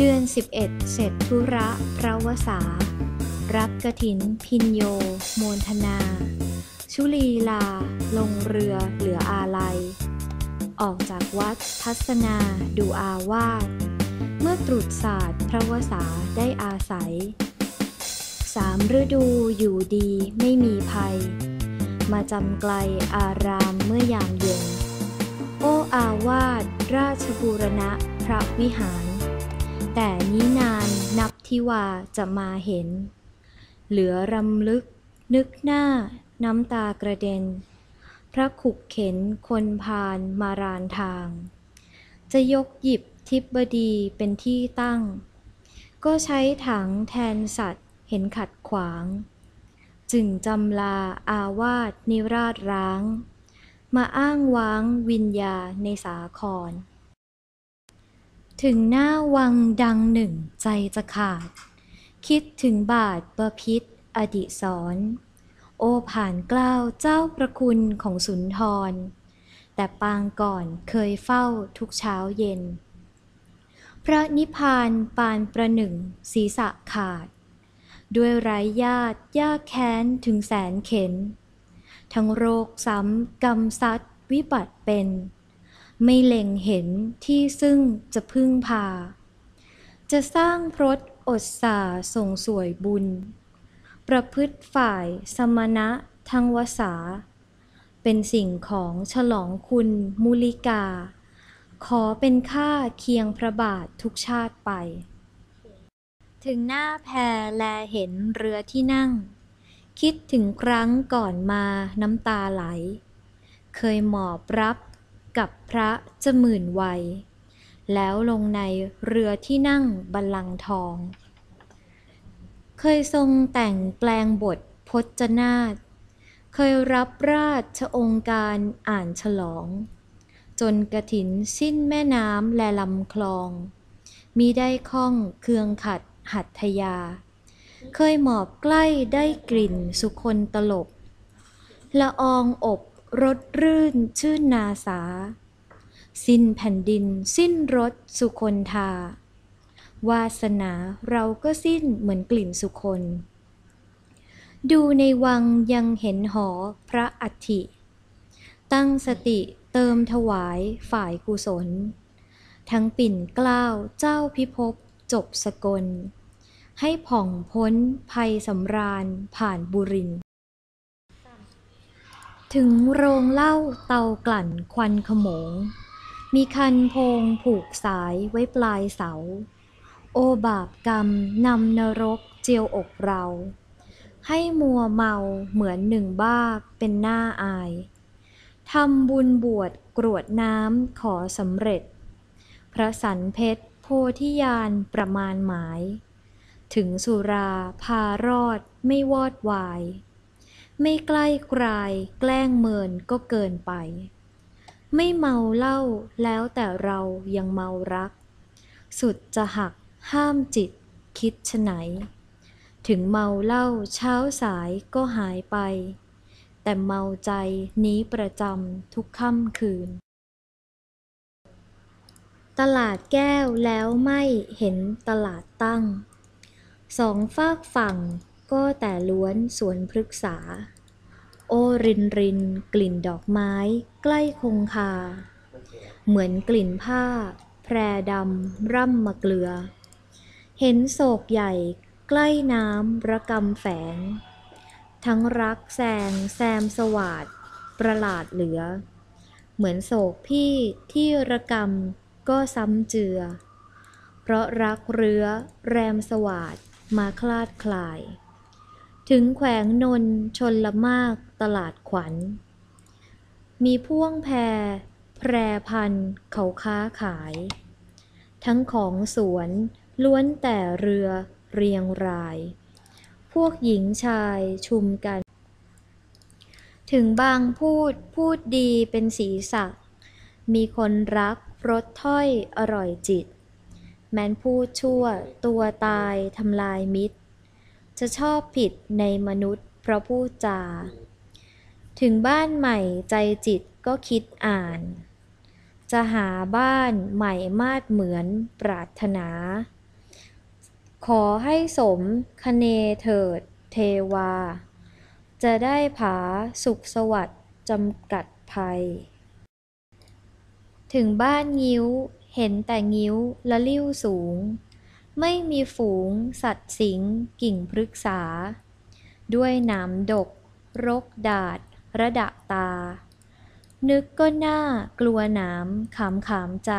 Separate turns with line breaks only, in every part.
เดือนสิบเอ็ดเสร็จธุระพระวสา รับกระถิน พินโย โมนธนา ชุลีลา ลงเรือเหลืออาลัย ออกจากวัดทัศนาดูอาวาส เมื่อตรุษศาสตร์พระวสาได้อาศัย สามฤดูอยู่ดีไม่มีภัย มาจำไกลอารามเมื่อยามเย็น โอ้อาวาสราชบูรณะพระวิหาร แต่นี้นานนับที่ว่าจะมาเห็น เหลือรำลึก นึกหน้า น้ำตากระเด็น พระขุกเข็นคนพานมารานทาง จะยกหยิบทิพบดีเป็นที่ตั้ง ก็ใช้ถังแทนสัตว์เห็นขัดขวาง จึงจำลาอาวาสนิราชร้าง มาอ้างว้างวิญญาในสาคร ถึงหน้าวังดังหนึ่งใจจะขาด คิดถึงบาทประพิษอดิศรโอผ่านกล้าวเจ้าประคุณของสุนทร แต่ปางก่อนเคยเฝ้าทุกเช้าเย็น พระนิพพานปานประหนึ่งศีรษะขาด ด้วยไร้ญาติยากแค้นถึงแสนเข็น ทั้งโรคซ้ำกรรมซัดวิบัติเป็น ไม่เล็งเห็นที่ซึ่งจะพึ่งพา จะสร้างพรตอดสาส่งสวยบุญ ประพฤติฝ่ายสมณะทั้งวสา เป็นสิ่งของฉลองคุณมุลิกา ขอเป็นค่าเคียงพระบาททุกชาติไป ถึงหน้าแพแลเห็นเรือที่นั่ง คิดถึงครั้งก่อนมาน้ำตาไหล เคยหมอบรับ กับพระจะหมื่นวัย แล้วลงในเรือที่นั่งบัลลังก์ทอง เคยทรงแต่งแปลงบทพจนาตเคยรับราชองค์การอ่านฉลอง จนกระถินสิ้นแม่น้ำและลำคลอง มีได้ข้องเคืองขัดหัตถยา เคยหมอบใกล้ได้กลิ่นสุคนตลบ ละอองอบ รสรื่นชื่นนาสา สิ้นแผ่นดิน สิ้นรสสุคนทา วาสนาเราก็สิ้นเหมือนกลิ่นสุคน ดูในวังยังเห็นหอพระอัฐิ ตั้งสติเติมถวายฝ่ายกุศล ทั้งปิ่นกล้าวเจ้าพิภพจบสกล ให้ผ่องพ้นภัยสำราญผ่านบุริน ถึงโรงเหล้าเตากลั่นควันขโมง มีคันโพงผูกสายไว้ปลายเสา โอบาปกรรมนำนรกเจียวอกเรา ให้มัวเมาเหมือนหนึ่งบ้าเป็นหน้าอาย ทำบุญบวชกรวดน้ำขอสำเร็จ พระสันเพชรโพธิญาณประมาณหมาย ถึงสุราพารอดไม่วอดวาย ไม่ใกล้กลาย แกล้งเมินก็เกินไป ไม่เมาเหล้าแล้วแต่เรายังเมารัก สุดจะหักห้ามจิตคิดฉไหน ถึงเมาเหล้าเช้าสายก็หายไป แต่เมาใจนี้ประจำทุกค่ำคืน ตลาดแก้วแล้วไม่เห็นตลาดตั้ง สองฝากฝั่ง ก็แต่ล้วนสวนพฤกษา โอรินรินกลิ่นดอกไม้ใกล้คงคา เหมือนกลิ่นผ้า แพรดำร่ำมาเกลือ เห็นโศกใหญ่ใกล้น้ำระกำแฝง ทั้งรักแซงแซมสวาดประหลาดเหลือ เหมือนโศกพี่ที่ระกำก็ซ้ำเจือ เพราะรักเรือแรมสวาดมาคลาดคลาย ถึงแขวงนนชนละมากตลาดขวัญ มีพ่วงแพร แพรพันเขาค้าขาย ทั้งของสวนล้วนแต่เรือเรียงราย พวกหญิงชายชุมกัน ถึงบางพูดพูดดีเป็นสีสักมีคนรักรสถ้อยอร่อยจิต แม้นพูดชั่วตัวตายทำลายมิตร จะชอบผิดในมนุษย์เพราะพูดจา ถึงบ้านใหม่ใจจิตก็คิดอ่าน จะหาบ้านใหม่มาดเหมือนปรารถนา ขอให้สมคเนเถิดเทวา จะได้ผาสุขสวัสดิ์จำกัดภัย ถึงบ้านงิ้วเห็นแต่งิ้วละลิ้วสูง ไม่มีฝูง สัตว์สิง กิ่งพฤกษา ด้วยหนามดก รกดาด ระดะตา นึกก็น่ากลัวหนามขามขามใจ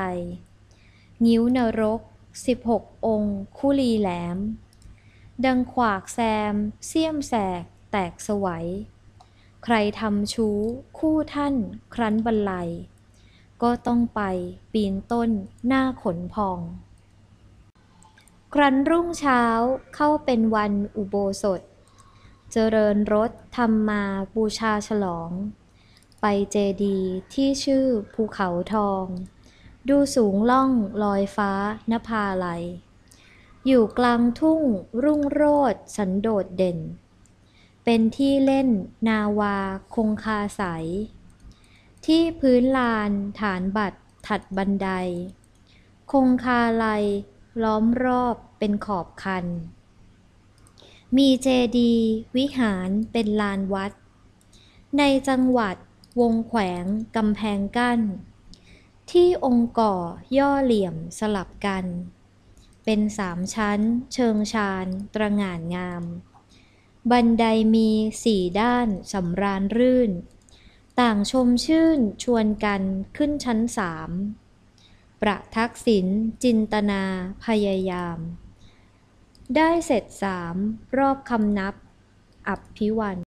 งิ้วนรกสิบหกองค์ คุลีแหลม ดังขวากแซม เสี้ยมแสก แตกสวัย ใครทำชู้ คู่ท่าน ครั้นบรรลัย ก็ต้องไปปีนต้นหน้าขนพอง ครั้นรุ่งเช้าเข้าเป็นวันอุโบสถ เจริญรถทำมาบูชาฉลอง ไปเจดีที่ชื่อภูเขาทอง ดูสูงล่องลอยฟ้านภาลัยอยู่กลางทุ่งรุ่งโรจน์สันโดษเด่น เป็นที่เล่นนาวาคงคาใส ที่พื้นลานฐานบัตรถัดบันได คงคาลัย ล้อมรอบเป็นขอบคัน มีเจดีย์วิหารเป็นลานวัด ในจังหวัดวงแขวงกำแพงกั้น ที่องค์ก่อย่อเหลี่ยมสลับกัน เป็นสามชั้นเชิงชานตระหง่านงาม บันไดมีสี่ด้านสำราญรื่น ต่างชมชื่นชวนกันขึ้นชั้นสาม ประทักษิณจินตนาพยายาม ได้เสร็จสามรอบคำนับ อับพิวัน